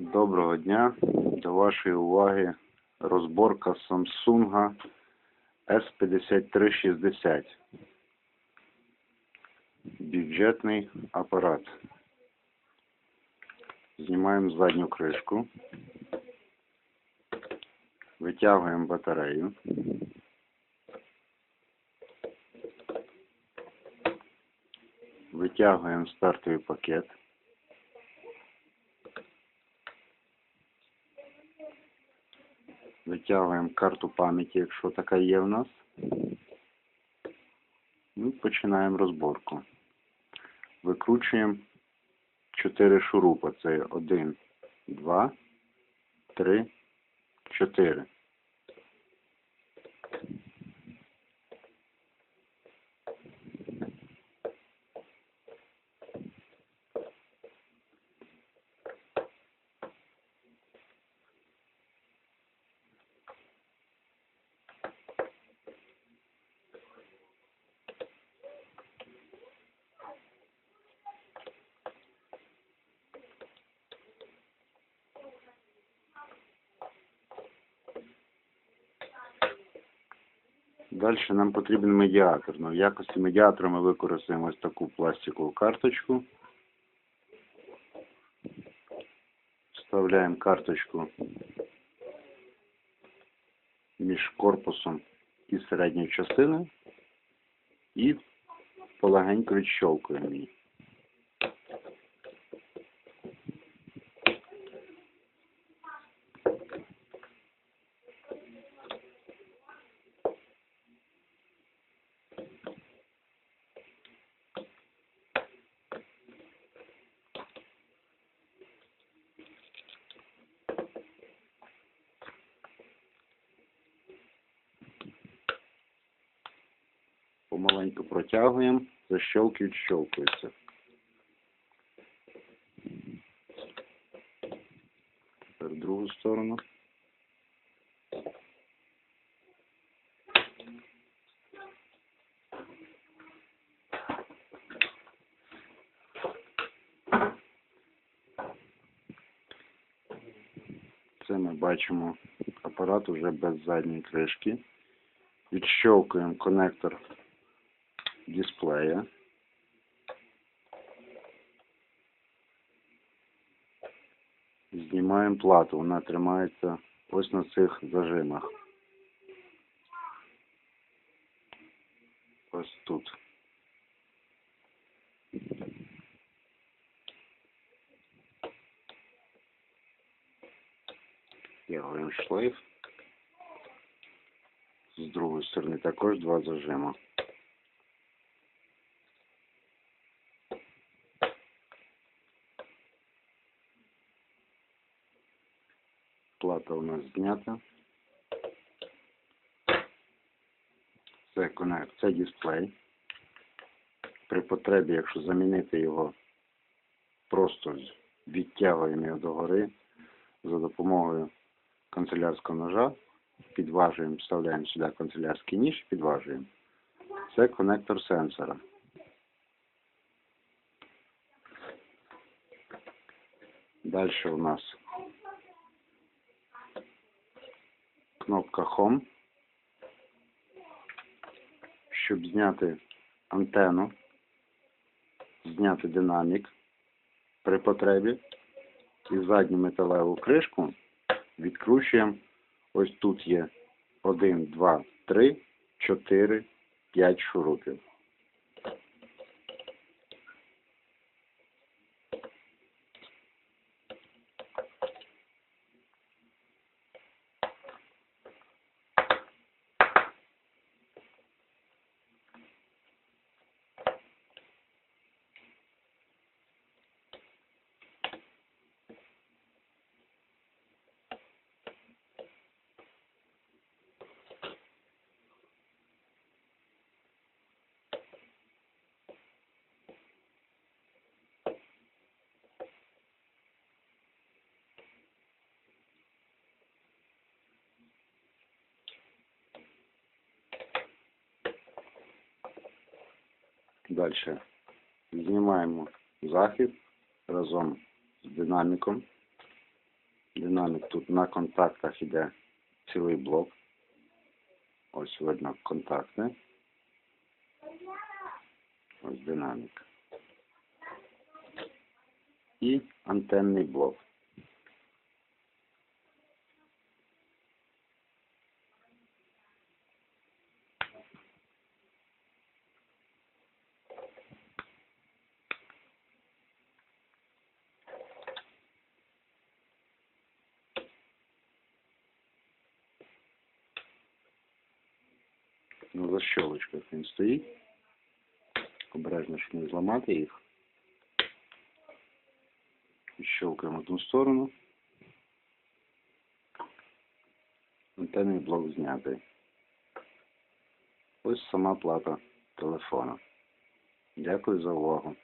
Доброго дня. До вашої уваги розборка Samsung S5360. Бюджетний апарат. Знімаємо задню кришку. Витягуємо батарею. Витягуємо стартовий пакет. Витягуємо карту пам'яті, якщо така є в нас. Ну, починаємо розборку. Викручуємо 4 шурупа. Це 1, 2, 3, 4. Далі нам потрібен медіатор. Ну, в якості медіатора ми використаємо ось таку пластикову карточку. Вставляємо карточку між корпусом і середньою частиною і полегенько відщовкуємо її. Помаленьку протягуємо, защелки відщолкуються. Тепер другу сторону. Це ми бачимо апарат уже без задньої кришки. Відщелкуємо коннектор дисплея. Знімаємо плату, вона тримається ось на цих зажимах. Ось тут. Тягуємо шлейф. З другої сторони також два зажима. Плата у нас знята. Це конект, це дисплей. При потребі, якщо замінити його, просто відтягуємо його догори за допомогою канцелярського ножа, підважуємо, вставляємо сюди канцелярський ніж підважуємо. Це конектор сенсора. Далі у нас кнопка Home. Щоб зняти антенну, зняти динамік при потребі і задню металеву кришку відкручуємо. Ось тут є 1, 2, 3, 4, 5 шурупів. Далі знімаємо захід разом з динаміком. Динамік тут на контактах іде цілий блок. Ось видно контакти. Ось динамік. І антенний блок. На защелочках він стоїть. Обережно, щоб не зламати їх. Щелкаємо одну сторону. Антенний блок знятий. Ось сама плата телефона. Дякую за увагу.